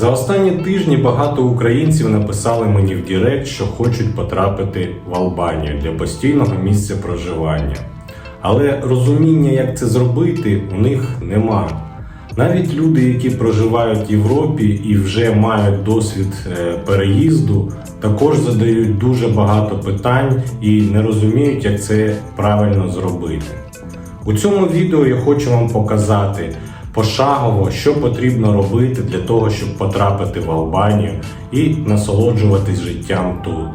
За останні тижні багато українців написали мені в Дірект, що хочуть потрапити в Албанію для постійного місця проживання. Але розуміння, як це зробити, у них нема. Навіть люди, які проживають в Європі і вже мають досвід е, переїзду, також задають дуже багато питань і не розуміють, як це правильно зробити. У цьому відео я хочу вам показати пошагово, що потрібно робити для того, щоб потрапити в Албанію і насолоджуватись життям тут.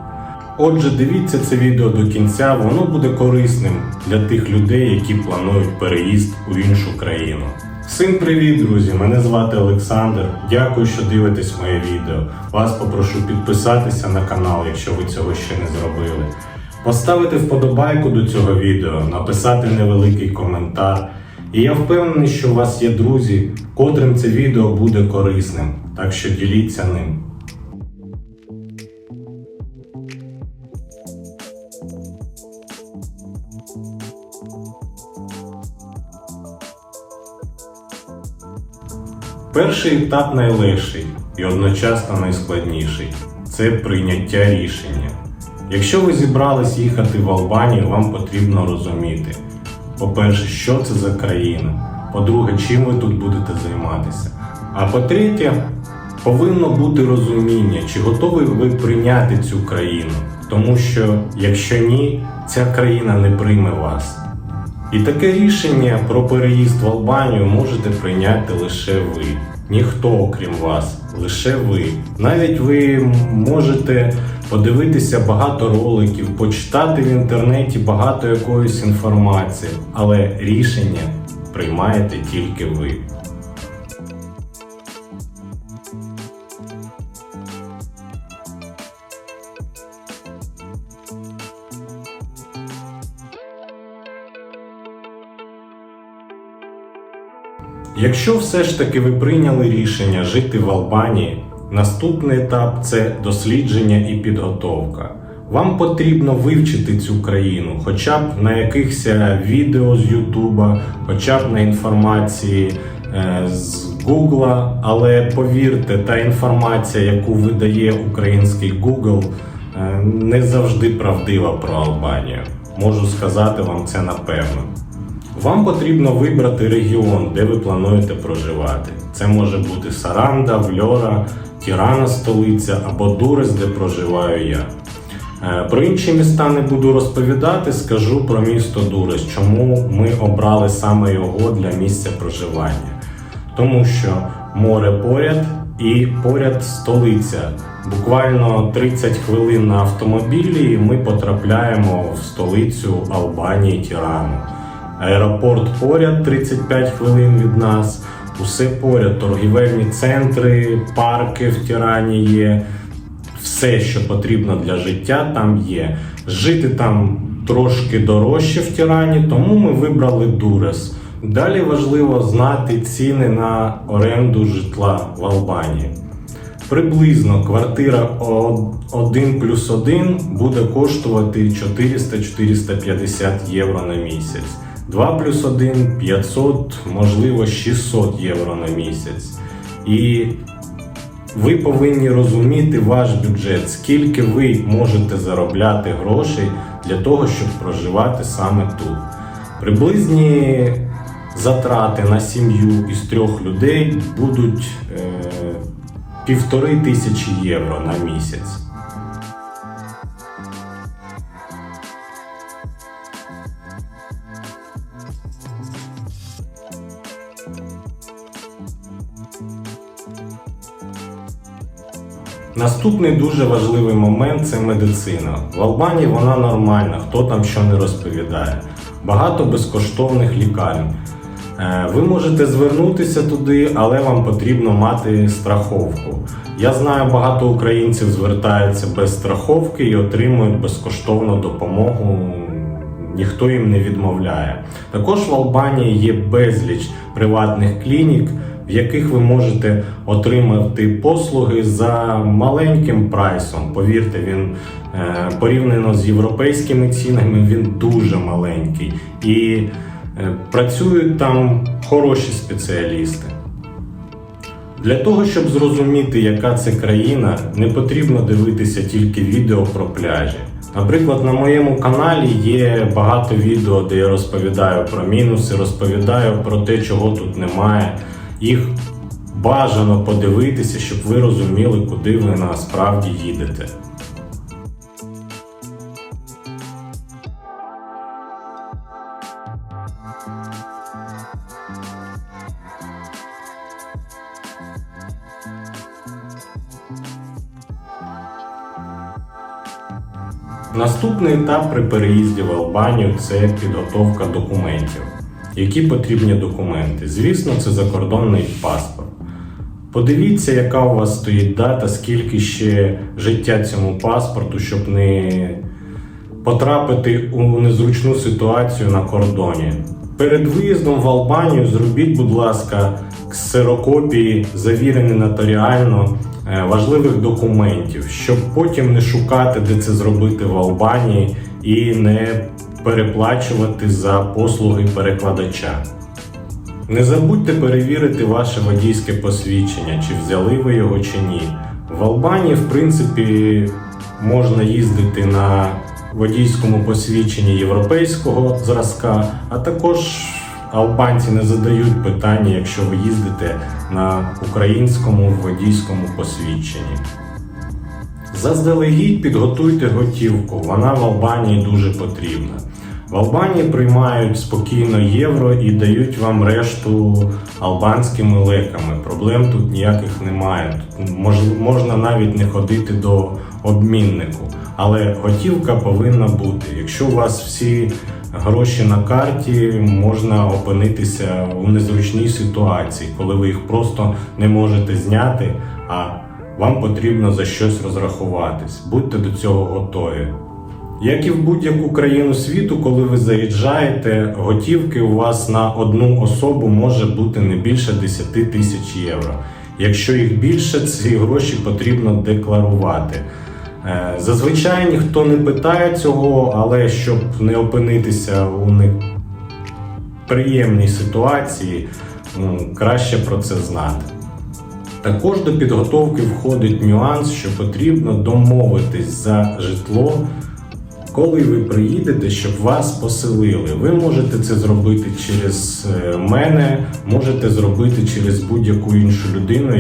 Отже, дивіться це відео до кінця, воно буде корисним для тих людей, які планують переїзд у іншу країну. Всім привіт, друзі! Мене звати Олександр. Дякую, що дивитесь моє відео. Вас попрошу підписатися на канал, якщо ви цього ще не зробили. Поставити вподобайку до цього відео, написати невеликий коментар. І я впевнений, що у вас є друзі, котрим це відео буде корисним, так що діліться ним. Перший етап найлегший і одночасно найскладніший це прийняття рішення. Якщо ви зібрались їхати в Албанію, вам потрібно розуміти, по-перше, що це за країна, по-друге, чим ви тут будете займатися. А по-третє, повинно бути розуміння, чи готові ви прийняти цю країну, тому що якщо ні, ця країна не прийме вас. І таке рішення про переїзд в Албанію можете прийняти лише ви. Ніхто окрім вас, лише ви. Навіть ви можете подивитися багато роликів, почитати в інтернеті багато якоїсь інформації, але рішення приймаєте тільки ви. Якщо все ж таки ви прийняли рішення жити в Албанії, наступний етап це дослідження і підготовка. Вам потрібно вивчити цю країну, хоча б на якихось відео з Ютуба, хоча б на інформації е, з Гугла. Але повірте, та інформація, яку видає український Google, е, не завжди правдива про Албанію. Можу сказати вам це напевно. Вам потрібно вибрати регіон, де ви плануєте проживати. Це може бути Саранда, Вльора, Тірана, столиця або Дурес, де проживаю я. Е, Про інші міста не буду розповідати, скажу про місто Дурес, чому ми обрали саме його для місця проживання. Тому що море поряд і поряд столиця. Буквально 30 хвилин на автомобілі і ми потрапляємо в столицю Албанії Тірану. Аеропорт поряд 35 хвилин від нас. Усе поряд, торгівельні центри, парки в Тірані є. Все, що потрібно для життя, там є. Жити там трошки дорожче в Тірані, тому ми вибрали Дурес. Далі важливо знати ціни на оренду житла в Албанії. Приблизно квартира 1 плюс 1 буде коштувати 400-450 євро на місяць. 2 плюс 1 500, можливо 600 євро на місяць. І ви повинні розуміти ваш бюджет, скільки ви можете заробляти грошей для того, щоб проживати саме тут. Приблизні затрати на сім'ю із трьох людей будуть е, півтори тисячі євро на місяць. Наступний дуже важливий момент це медицина. В Албанії вона нормальна, хто там що не розповідає. Багато безкоштовних лікарень. Е, Ви можете звернутися туди, але вам потрібно мати страховку. Я знаю, багато українців звертаються без страховки і отримують безкоштовну допомогу. Ніхто їм не відмовляє. Також в Албанії є безліч приватних клінік, в яких ви можете отримати послуги за маленьким прайсом. Повірте, він е, порівняно з європейськими цінами, він дуже маленький. І е, працюють там хороші спеціалісти. Для того, щоб зрозуміти, яка це країна, не потрібно дивитися тільки відео про пляжі. Наприклад, на моєму каналі є багато відео, де я розповідаю про мінуси, розповідаю про те, чого тут немає. Їх бажано подивитися, щоб ви розуміли, куди ви насправді їдете. Наступний етап при переїзді в Албанію це підготовка документів. Які потрібні документи? Звісно, це закордонний паспорт. Подивіться, яка у вас стоїть дата, скільки ще життя цьому паспорту, щоб не потрапити у незручну ситуацію на кордоні. Перед виїздом в Албанію зробіть, будь ласка, ксерокопії, завірені нотаріально е, важливих документів, щоб потім не шукати, де це зробити в Албанії і не переплачувати за послуги перекладача. Не забудьте перевірити ваше водійське посвідчення, чи взяли ви його чи ні. В Албанії, в принципі, можна їздити на водійському посвідченні європейського зразка, а також албанці не задають питання, якщо ви їздите на українському водійському посвідченні. Заздалегідь підготуйте готівку, вона в Албанії дуже потрібна. В Албанії приймають спокійно євро і дають вам решту албанськими леками. Проблем тут ніяких немає. Тут мож- можна навіть не ходити до обміннику, але готівка повинна бути. Якщо у вас всі гроші на карті, можна опинитися у незручній ситуації, коли ви їх просто не можете зняти, а вам потрібно за щось розрахуватись. Будьте до цього готові. Як і в будь-яку країну світу, коли ви заїжджаєте, готівки у вас на одну особу може бути не більше 10 тисяч євро. Якщо їх більше, ці гроші потрібно декларувати. Е, Зазвичай ніхто не питає цього, але щоб не опинитися у неприємній ситуації, краще про це знати. Також до підготовки входить нюанс, що потрібно домовитись за житло, коли ви приїдете, щоб вас поселили. Ви можете це зробити через е, мене, можете зробити через будь-яку іншу людину,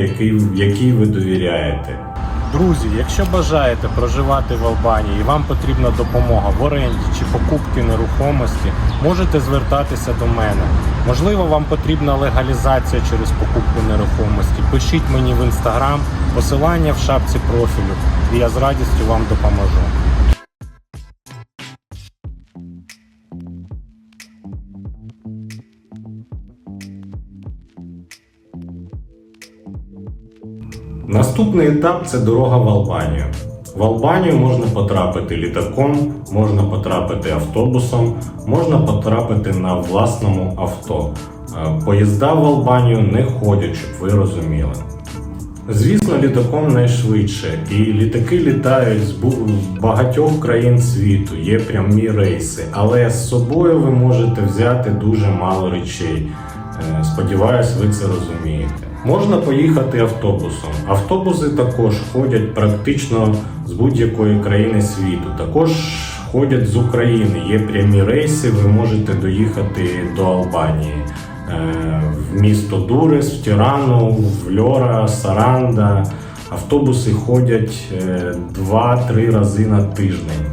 якій ви довіряєте. Друзі, якщо бажаєте проживати в Албанії і вам потрібна допомога в оренді чи покупки нерухомості, можете звертатися до мене. Можливо, вам потрібна легалізація через покупку нерухомості. Пишіть мені в інстаграм, посилання в шапці профілю, і я з радістю вам допоможу. Наступний етап це дорога в Албанію. В Албанію можна потрапити літаком, можна потрапити автобусом, можна потрапити на власному авто. Е, Поїзда в Албанію не ходять, щоб ви розуміли. Звісно, літаком найшвидше, і літаки літають з багатьох країн світу, є прямі рейси, але з собою ви можете взяти дуже мало речей. Е, Сподіваюсь, ви це розумієте. Можна поїхати автобусом. Автобуси також ходять практично з будь-якої країни світу. Також ходять з України. Є прямі рейси, ви можете доїхати до Албанії. Е, В місто Дурес, в Тірану, в Льора, Саранда. Автобуси ходять е, 2-3 рази на тиждень.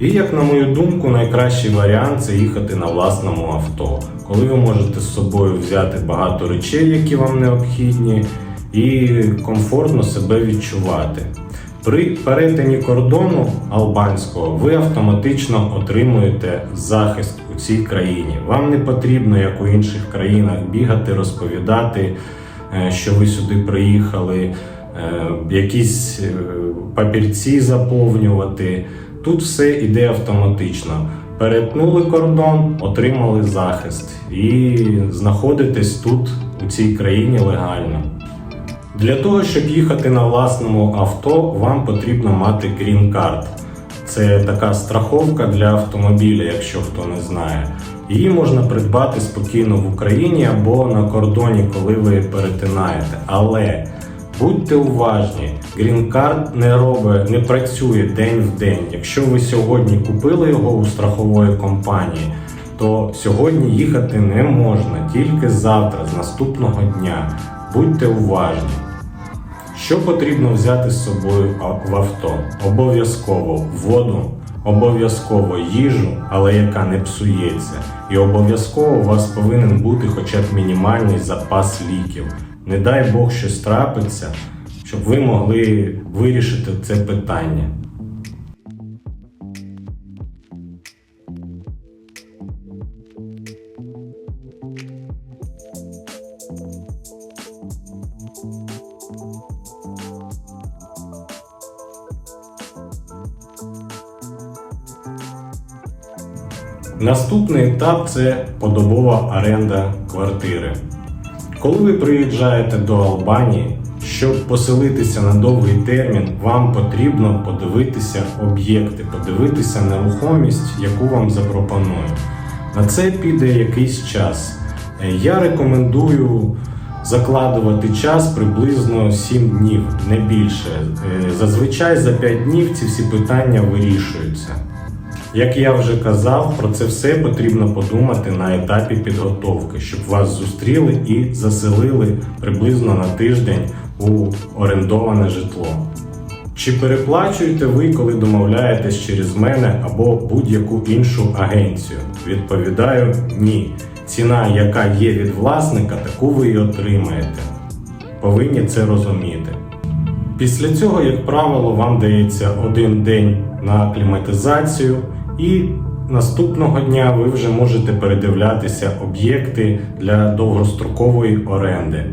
І як на мою думку, найкращий варіант це їхати на власному авто, коли ви можете з собою взяти багато речей, які вам необхідні, і комфортно себе відчувати. При перетині кордону албанського ви автоматично отримуєте захист у цій країні. Вам не потрібно, як у інших країнах, бігати, розповідати, е, що ви сюди приїхали, е, якісь е, папірці заповнювати. Тут все йде автоматично. Перетнули кордон, отримали захист і знаходитесь тут, у цій країні легально. Для того, щоб їхати на власному авто, вам потрібно мати грін-карт. це така страховка для автомобіля, якщо хто не знає. Її можна придбати спокійно в Україні або на кордоні, коли ви перетинаєте. Але будьте уважні, грін-карт не робить, не працює день в день. Якщо ви сьогодні купили його у страхової компанії, то сьогодні їхати не можна, тільки завтра, з наступного дня. Будьте уважні. Що потрібно взяти з собою в авто? Обов'язково воду, обов'язково їжу, але яка не псується. І обов'язково у вас повинен бути хоча б мінімальний запас ліків. Не дай Бог щось трапиться, щоб ви могли вирішити це питання. Наступний етап це подобова оренда квартири. Коли ви приїжджаєте до Албанії, щоб поселитися на довгий термін, вам потрібно подивитися об'єкти, подивитися нерухомість, яку вам запропонують. На це піде якийсь час. Я рекомендую закладувати час приблизно 7 днів, не більше. Е, Зазвичай за 5 днів ці всі питання вирішуються. Як я вже казав, про це все потрібно подумати на етапі підготовки, щоб вас зустріли і заселили приблизно на тиждень у орендоване житло. Чи переплачуєте ви, коли домовляєтесь через мене або будь-яку іншу агенцію? Відповідаю ні. Ціна, яка є від власника, таку ви і отримаєте. Повинні це розуміти. Після цього, як правило, вам дається один день на акліматизацію, і наступного дня ви вже можете передивлятися об'єкти для довгострокової оренди.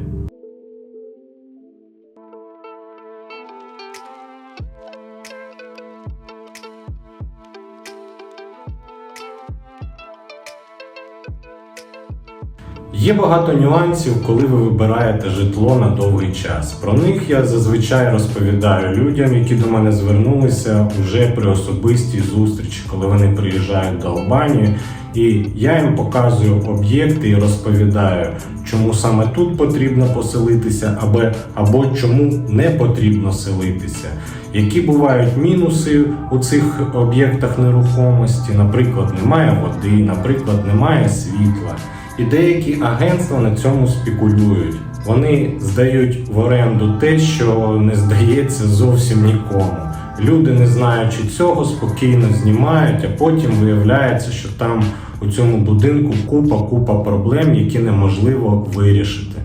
Є багато нюансів, коли ви вибираєте житло на довгий час. Про них я зазвичай розповідаю людям, які до мене звернулися вже при особистій зустрічі, коли вони приїжджають до Албанії. І я їм показую об'єкти і розповідаю, чому саме тут потрібно поселитися, або, або чому не потрібно селитися. Які бувають мінуси у цих об'єктах нерухомості? Наприклад, немає води, наприклад, немає світла. І деякі агентства на цьому спекулюють. Вони здають в оренду те, що не здається зовсім нікому. Люди, не знаючи цього, спокійно знімають, а потім виявляється, що там у цьому будинку купа-купа проблем, які неможливо вирішити.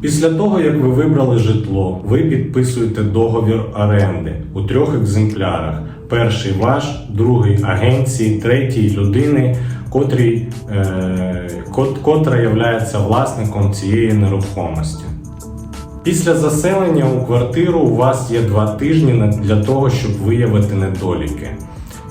Після того, як ви вибрали житло, ви підписуєте договір оренди у трьох екземплярах: перший ваш, другий агенції, третій людини, котрій, е, кот, котра є власником цієї нерухомості. Після заселення у квартиру у вас є два тижні для того, щоб виявити недоліки.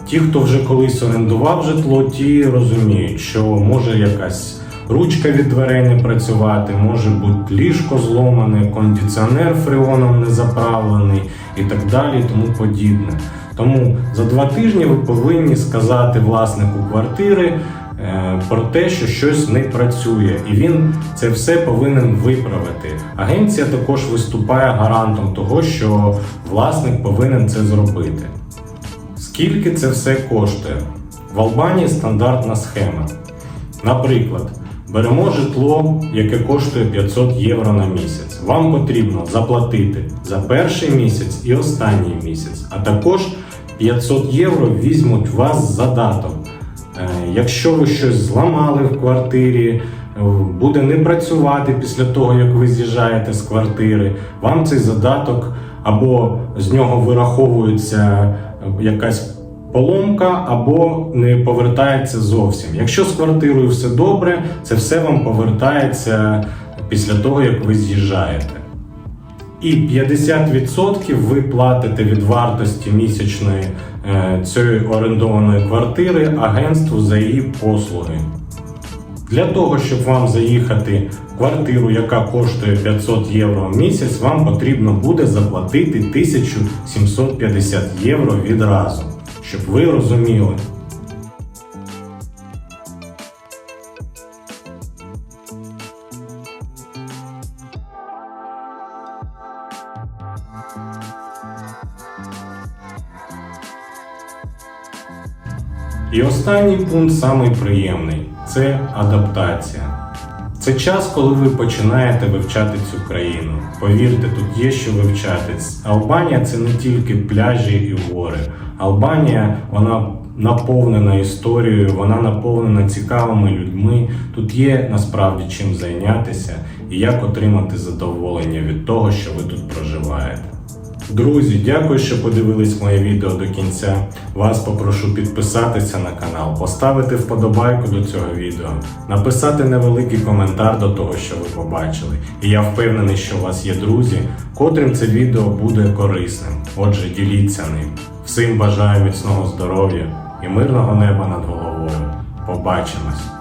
Ті, хто вже колись орендував житло, ті розуміють, що може якась ручка від дверей не працювати, може бути ліжко зломане, кондиціонер фреоном не заправлений і так далі, тому подібне. Тому за два тижні ви повинні сказати власнику квартири е, про те, що щось не працює, і він це все повинен виправити. Агенція також виступає гарантом того, що власник повинен це зробити. Скільки це все коштує? В Албанії стандартна схема. Наприклад, беремо житло, яке коштує 500 євро на місяць. Вам потрібно заплатити за перший місяць і останній місяць, а також 500 євро візьмуть вас задаток. Е, Якщо ви щось зламали в квартирі, е, буде не працювати після того, як ви з'їжджаєте з квартири, вам цей задаток або з нього вираховується е, якась поломка, або не повертається зовсім. Якщо з квартирою все добре, це все вам повертається після того, як ви з'їжджаєте. І 50% ви платите від вартості місячної е, цієї орендованої квартири агентству за її послуги. Для того, щоб вам заїхати в квартиру, яка коштує 500 євро в місяць, вам потрібно буде заплатити 1750 євро відразу. щоб ви розуміли. І останній пункт самий приємний це адаптація. Це час, коли ви починаєте вивчати цю країну. Повірте, тут є що вивчати. Албанія це не тільки пляжі і гори. Албанія вона наповнена історією, вона наповнена цікавими людьми. Тут є насправді чим зайнятися і як отримати задоволення від того, що ви тут проживаєте. Друзі, дякую, що подивились моє відео до кінця. Вас попрошу підписатися на канал, поставити вподобайку до цього відео, написати невеликий коментар до того, що ви побачили. І я впевнений, що у вас є друзі, котрим це відео буде корисним. Отже, діліться ним. Всім бажаю міцного здоров'я і мирного неба над головою. Побачимось!